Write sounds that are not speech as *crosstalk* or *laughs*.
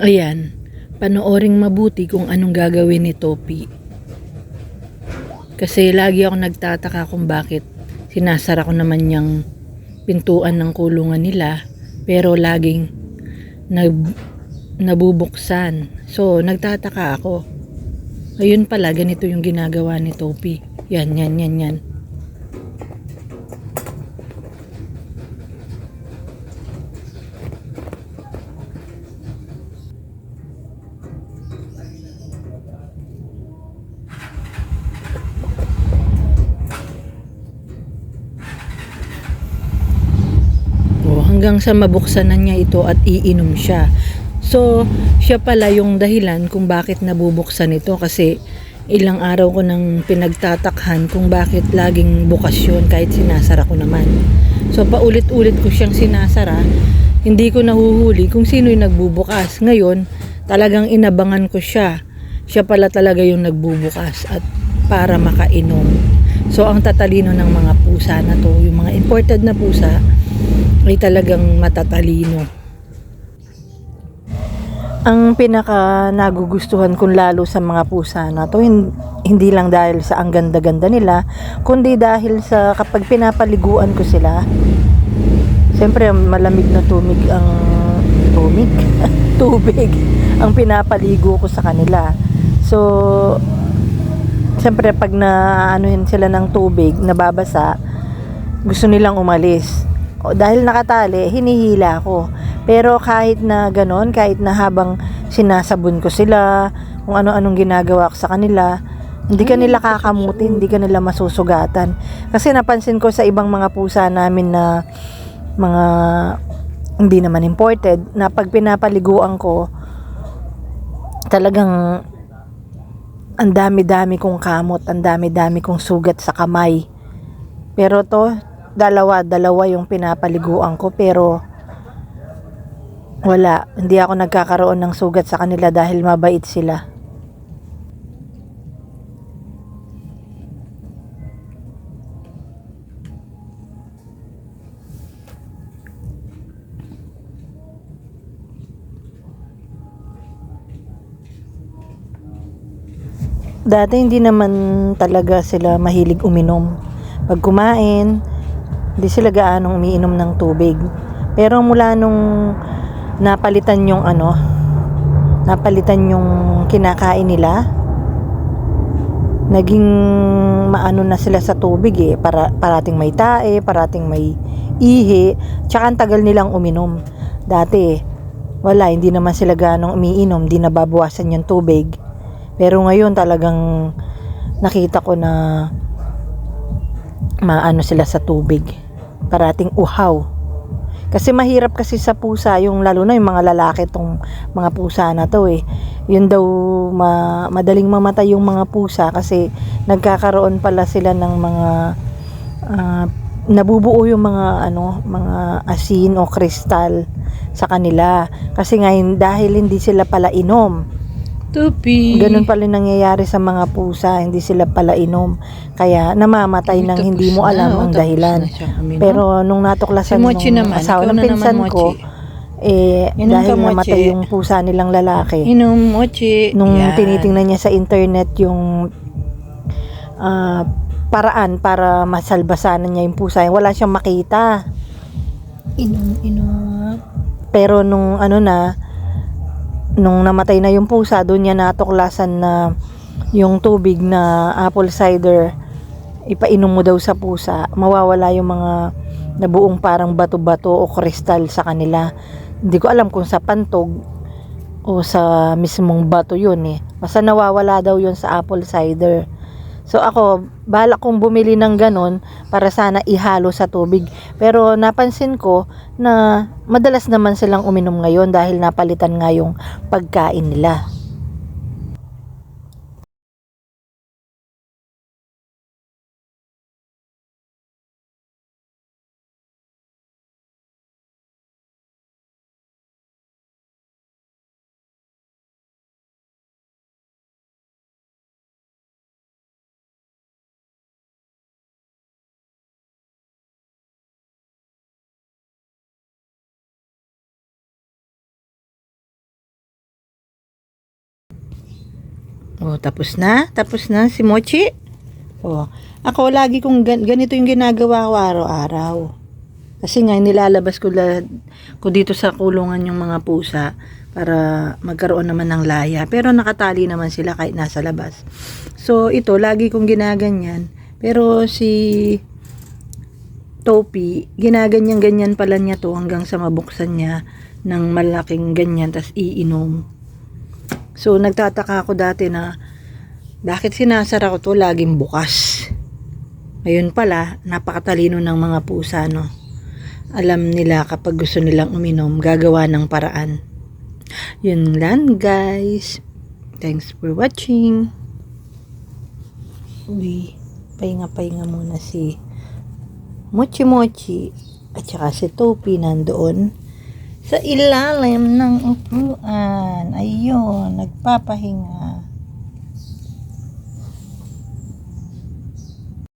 Ayan, panooring mabuti kung anong gagawin ni Topi. Kasi lagi ako nagtataka kung bakit sinasara ko naman yung pintuan ng kulungan nila pero laging nab nabubuksan. So, nagtataka ako. Ayun pala, ganito yung ginagawa ni Topi. Yan, yan, yan, yan. Hanggang sa mabuksan na niya ito at iinom siya. So, siya pala yung dahilan kung bakit nabubuksan ito kasi ilang araw ko nang pinagtatakhan kung bakit laging bukas yun kahit sinasara ko naman. So, paulit-ulit ko siyang sinasara, hindi ko nahuhuli kung sino yung nagbubukas. Ngayon, talagang inabangan ko siya. Siya pala talaga yung nagbubukas at para makainom. So, ang tatalino ng mga pusa na to, yung mga imported na pusa, ay talagang matatalino. Ang pinaka nagugustuhan kong lalo sa mga pusa na to, hin- hindi lang dahil sa ang ganda-ganda nila, kundi dahil sa kapag pinapaliguan ko sila, siyempre malamig na tumig ang tumig, *laughs* tubig ang pinapaligo ko sa kanila. So, siyempre pag na anuhin sila ng tubig, nababasa, gusto nilang umalis. O, dahil nakatali, hinihila ko. Pero kahit na ganon, kahit na habang sinasabon ko sila, kung ano-anong ginagawa ko sa kanila, hindi ka nila kakamuti, hindi ka nila masusugatan. Kasi napansin ko sa ibang mga pusa namin na mga hindi naman imported, na pag pinapaliguan ko, talagang ang dami-dami kong kamot, ang dami-dami kong sugat sa kamay. Pero to, dalawa, dalawa yung pinapaliguan ko pero wala, hindi ako nagkakaroon ng sugat sa kanila dahil mabait sila. Dati hindi naman talaga sila mahilig uminom. Pag kumain, hindi sila gaanong umiinom ng tubig. Pero mula nung napalitan yung ano, napalitan yung kinakain nila, naging maano na sila sa tubig eh. Para, parating may tae, parating may ihi, tsaka ang tagal nilang uminom. Dati, wala, hindi naman sila ganong umiinom, di nababawasan yung tubig. Pero ngayon talagang nakita ko na maano sila sa tubig. Parating uhaw. Kasi mahirap kasi sa pusa, yung lalo na yung mga lalaki tong mga pusa na to eh. Yun daw ma, madaling mamatay yung mga pusa kasi nagkakaroon pala sila ng mga ah, nabubuo yung mga ano, mga asin o kristal sa kanila. Kasi ngayon dahil hindi sila pala inom. Tupi. Ganun pala nangyayari sa mga pusa, hindi sila pala inom. Kaya namamatay nang hindi mo alam ang dahilan. Pero nung natuklasan Si nung naman, asawa ng na naman, pinsan ko, Mochi. eh, Inom dahil ka, namatay yung pusa nilang lalaki, Inom, mochi. nung Yan. tinitingnan niya sa internet yung ah, paraan para masalbasanan niya yung pusa, wala siyang makita. Inom, inom. Pero nung ano na, nung namatay na yung pusa, doon niya natuklasan na yung tubig na apple cider, ipainom mo daw sa pusa, mawawala yung mga nabuong parang bato-bato o kristal sa kanila. Hindi ko alam kung sa pantog o sa mismong bato yun eh. Basta nawawala daw yun sa apple cider. So ako, balak kong bumili ng ganon para sana ihalo sa tubig. Pero napansin ko na madalas naman silang uminom ngayon dahil napalitan nga yung pagkain nila. Oh, tapos na? Tapos na si Mochi? Oh, ako lagi kong gan- ganito yung ginagawa ko araw-araw. Kasi nga nilalabas ko, la- ko dito sa kulungan yung mga pusa para magkaroon naman ng laya. Pero nakatali naman sila kahit nasa labas. So ito, lagi kong ginaganyan. Pero si Topi, ginaganyan-ganyan pala niya to hanggang sa mabuksan niya ng malaking ganyan tas iinom. So nagtataka ako dati na bakit sinasara ko to laging bukas. Ngayon pala, napakatalino ng mga pusa no. Alam nila kapag gusto nilang uminom, gagawa ng paraan. Yun lang guys. Thanks for watching. Uy, pahinga-pahinga muna si Mochi Mochi at saka si Topi nandoon sa ilalim ng upuan. Ayun, nagpapahinga.